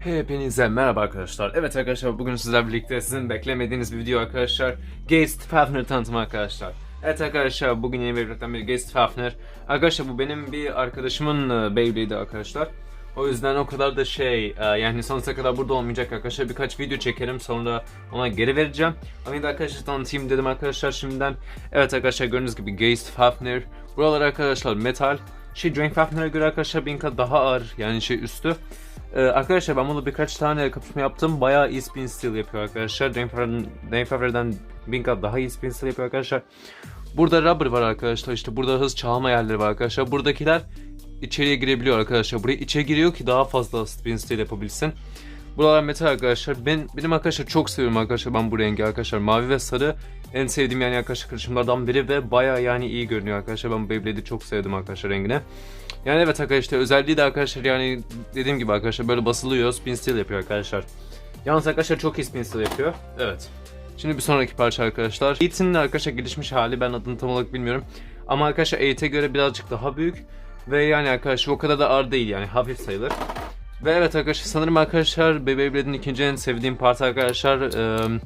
Hepinize merhaba arkadaşlar. Evet arkadaşlar bugün sizlerle birlikte sizin beklemediğiniz bir video arkadaşlar. Geist Fafner tanıtımı arkadaşlar. Evet arkadaşlar bugün yeni bir videodan bir Geist Fafner. Arkadaşlar bu benim bir arkadaşımın e, Beyblade'i arkadaşlar. O yüzden o kadar da şey e, yani sonsuza kadar burada olmayacak arkadaşlar. Birkaç video çekerim sonra ona geri vereceğim. Ama de arkadaşlar tanıtayım dedim arkadaşlar şimdiden. Evet arkadaşlar gördüğünüz gibi Geist Fafner. Buralar arkadaşlar metal. Şey Drake Fafner'e göre arkadaşlar kat daha ağır yani şey üstü. Ee, arkadaşlar ben bunu birkaç tane kapışma yaptım. Bayağı iyi spin steel yapıyor arkadaşlar. Dane Favre'den bin kat daha iyi spin steel yapıyor arkadaşlar. Burada rubber var arkadaşlar. İşte burada hız çalma yerleri var arkadaşlar. Buradakiler içeriye girebiliyor arkadaşlar. Buraya içe giriyor ki daha fazla spin steel yapabilsin. Buralar metal arkadaşlar. Ben benim arkadaşlar çok seviyorum arkadaşlar ben bu rengi arkadaşlar. Mavi ve sarı en sevdiğim yani arkadaşlar karışımlardan biri ve bayağı yani iyi görünüyor arkadaşlar. Ben Beyblade'i çok sevdim arkadaşlar rengine. Yani evet arkadaşlar özelliği de arkadaşlar yani dediğim gibi arkadaşlar böyle basılıyor spin steel yapıyor arkadaşlar. Yalnız arkadaşlar çok iyi spin steel yapıyor. Evet. Şimdi bir sonraki parça arkadaşlar. Eğitim'in arkadaşlar gelişmiş hali ben adını tam olarak bilmiyorum. Ama arkadaşlar Eğit'e göre birazcık daha büyük. Ve yani arkadaşlar o kadar da ağır değil yani hafif sayılır. Ve evet arkadaşlar sanırım arkadaşlar Beyblade'in ikinci en sevdiğim part arkadaşlar eee,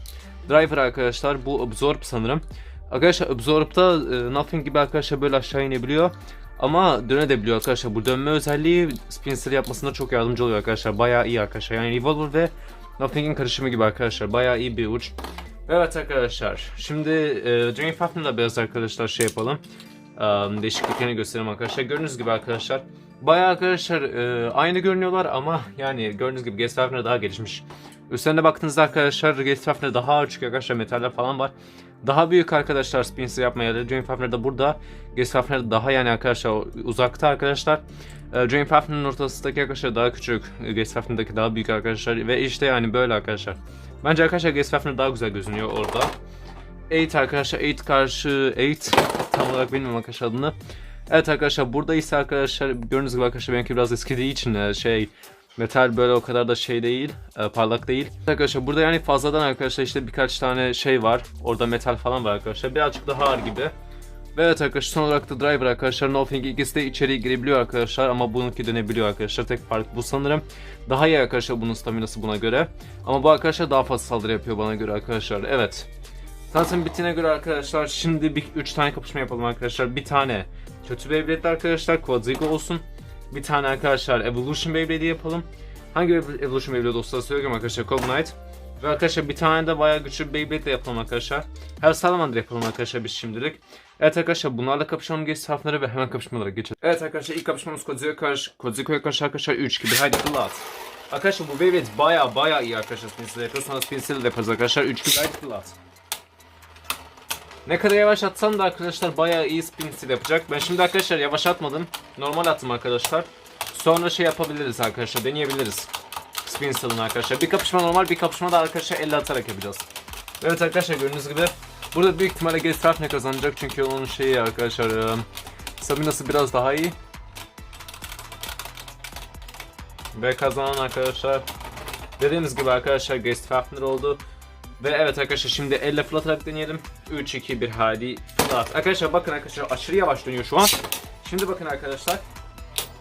Driver arkadaşlar bu Absorb sanırım. Arkadaşlar Absorb'da e, Nothing gibi arkadaşlar böyle aşağı inebiliyor. Ama dönebiliyor arkadaşlar. Bu dönme özelliği Spinster yapmasında çok yardımcı oluyor arkadaşlar. Bayağı iyi arkadaşlar. Yani Revolver ve Nothing'in karışımı gibi arkadaşlar. Bayağı iyi bir uç. Evet arkadaşlar. Şimdi e, Dream Fafner'la biraz arkadaşlar şey yapalım. E, değişikliklerini göstereyim arkadaşlar. Gördüğünüz gibi arkadaşlar. Bayağı arkadaşlar e, aynı görünüyorlar ama yani gördüğünüz gibi Fafner daha gelişmiş. Üstlerine baktığınızda arkadaşlar Guest Fafner daha çünkü arkadaşlar metaller falan var. Daha büyük arkadaşlar Spinster yapmaya da Dream Fafner de burada. Guest Fafner daha yani arkadaşlar uzakta arkadaşlar. Dream Fafner'ın ortasındaki arkadaşlar daha küçük. Guest Fafner'daki daha büyük arkadaşlar. Ve işte yani böyle arkadaşlar. Bence arkadaşlar Guest Fafner daha güzel gözünüyor orada. 8 arkadaşlar 8 karşı 8 tam olarak bilmiyorum arkadaşlar adını. Evet arkadaşlar burada ise arkadaşlar gördüğünüz gibi arkadaşlar benimki biraz eskidiği için e, şey metal böyle o kadar da şey değil e, parlak değil. Arkadaşlar burada yani fazladan arkadaşlar işte birkaç tane şey var. Orada metal falan var arkadaşlar. Birazcık daha ağır gibi. Ve evet arkadaşlar son olarak da driver arkadaşlar Nothing ikisi de içeriye girebiliyor arkadaşlar ama bununki dönebiliyor arkadaşlar. Tek fark bu sanırım. Daha iyi arkadaşlar bunun staminası buna göre. Ama bu arkadaşlar daha fazla saldırı yapıyor bana göre arkadaşlar. Evet. Tanıtım bittiğine göre arkadaşlar şimdi bir 3 tane kapışma yapalım arkadaşlar. Bir tane kötü Beyblade arkadaşlar Quadriga olsun. Bir tane arkadaşlar Evolution Beyblade'i yapalım. Hangi Evolution Beyblade olsa söylüyorum arkadaşlar Cold Knight. Ve arkadaşlar bir tane de bayağı güçlü bir Beyblade de yapalım arkadaşlar. Her Salamander yapalım arkadaşlar biz şimdilik. Evet arkadaşlar bunlarla kapışalım geç safları ve hemen kapışmalara geçelim. Evet arkadaşlar ilk kapışmamız Kodziyo'ya karşı, Kodziyo'ya karşı arkadaşlar 3 gibi. Haydi Blood. Arkadaşlar bu Beyblade baya baya iyi arkadaşlar Spinster yapıyor. Sonra Spinster de yaparız arkadaşlar 3 gibi. Haydi Blood. Ne kadar yavaş atsam da arkadaşlar bayağı iyi spin steel yapacak. Ben şimdi arkadaşlar yavaş atmadım. Normal attım arkadaşlar. Sonra şey yapabiliriz arkadaşlar. Deneyebiliriz. Spin steel'ını arkadaşlar. Bir kapışma normal bir kapışma da arkadaşlar 50 atarak yapacağız. Evet arkadaşlar gördüğünüz gibi. Burada büyük ihtimalle Gestalt ne kazanacak çünkü onun şeyi arkadaşlar. E, Sabinası biraz daha iyi. Ve kazanan arkadaşlar. Dediğimiz gibi arkadaşlar Guest Fafner oldu. Ve evet arkadaşlar şimdi elle fırlatarak deneyelim. 3, 2, 1 hadi fırlat. Arkadaşlar bakın arkadaşlar aşırı yavaş dönüyor şu an. Şimdi bakın arkadaşlar.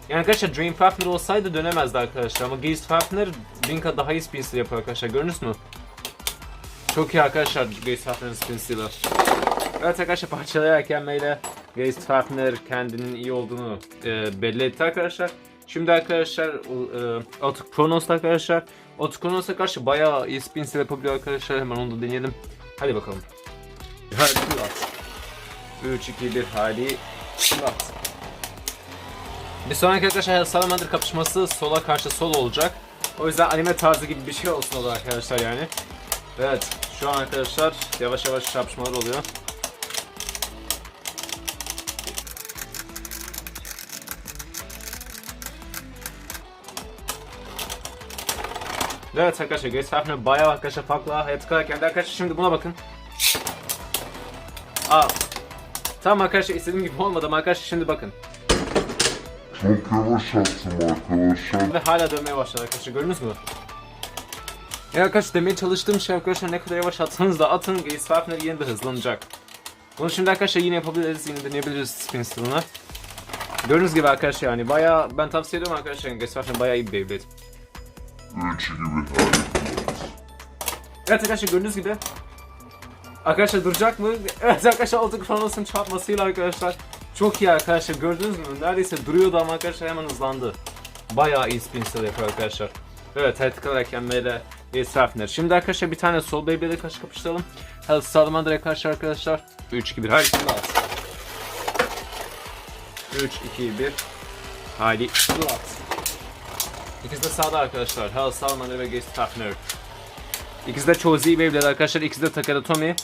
Yani arkadaşlar Dream Fafner olsaydı dönemezdi arkadaşlar ama Geist Fafner Binka daha iyi spin steel yapıyor arkadaşlar gördünüz mü? Çok iyi arkadaşlar Geist Fafner'ın spin steel'ı. Evet arkadaşlar parçalayarken böyle Geist Fafner kendinin iyi olduğunu e, belli etti arkadaşlar. Şimdi arkadaşlar e, Auto Kronos arkadaşlar. Auto Kronos'a karşı bayağı iyi spin yapabiliyor arkadaşlar. Hemen onu da deneyelim. Hadi bakalım. Hadi at. 3 2 1 hadi. At. Bir sonraki arkadaşlar Salamander kapışması sola karşı sol olacak. O yüzden anime tarzı gibi bir şey olsun o da arkadaşlar yani. Evet şu an arkadaşlar yavaş yavaş çarpışmalar oluyor. Evet arkadaşlar Fafner bayağı arkadaşlar farklı hayat kalarken de arkadaşlar şimdi buna bakın. Aa. Tamam arkadaşlar istediğim gibi olmadı ama arkadaşlar şimdi bakın. Çok yavaş attım arkadaşlar. Ve hala dönmeye başladı arkadaşlar gördünüz mü? Ya arkadaşlar demeye çalıştığım şey arkadaşlar ne kadar yavaş atsanız da atın Gaze yine de hızlanacak. Bunu şimdi arkadaşlar yine yapabiliriz yine deneyebiliriz spin steal'ına. Gördüğünüz gibi arkadaşlar yani bayağı ben tavsiye ediyorum arkadaşlar Gaze Fafner bayağı iyi bir Beyblade. 3, 2, 1. Haydi. Evet arkadaşlar gördüğünüz gibi Arkadaşlar duracak mı? Evet arkadaşlar Ultra Chronos'un çarpmasıyla arkadaşlar Çok iyi arkadaşlar gördünüz mü? Neredeyse duruyordu ama arkadaşlar hemen hızlandı Bayağı iyi spin yapıyor arkadaşlar Evet Tactical Eklenmeyle Ace Fafner Şimdi arkadaşlar bir tane sol Beyblade'e karşı kapıştıralım Hell Salamandra karşı arkadaşlar 3, 2, 1 Haydi şimdi at 3, 2, 1 Haydi şimdi at İkisi de sağda arkadaşlar Hell Salamander ve Gaze Fafner İkisi de Chozi Beyblade arkadaşlar. İkisi de Takara Tomy.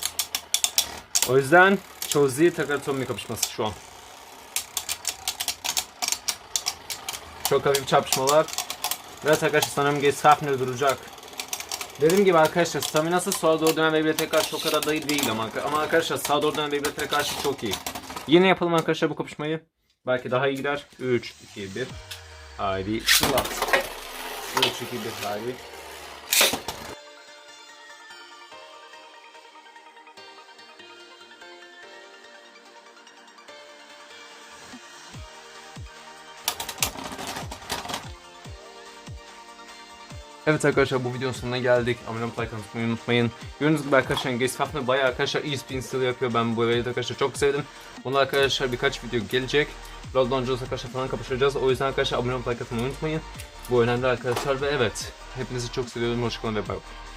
O yüzden Chozi Takara Tomy kapışması şu an. Çok hafif çarpışmalar. Evet arkadaşlar sanırım Gaze Fafner duracak. Dediğim gibi arkadaşlar staminası sağa doğru dönen Beyblade'e karşı çok kadar değil, değil ama, ama arkadaşlar sağa doğru dönen Beyblade'e karşı çok iyi. Yine yapalım arkadaşlar bu kapışmayı. Belki daha iyi gider. 3, 2, 1. Haydi. Slat. 3, 2, 1. Haydi. Evet arkadaşlar bu videonun sonuna geldik. Abone olmayı, like atmayı unutmayın. Gördüğünüz gibi arkadaşlar Fafner bayağı arkadaşlar iyi spin steal yapıyor. Ben bu videoyu arkadaşlar çok sevdim. Bunda arkadaşlar birkaç video gelecek. Lord Donjos arkadaşlar falan kapışacağız. O yüzden arkadaşlar abone olmayı, like atmayı unutmayın. Bu önemli arkadaşlar ve evet. Hepinizi çok seviyorum. Hoşçakalın ve bay bay.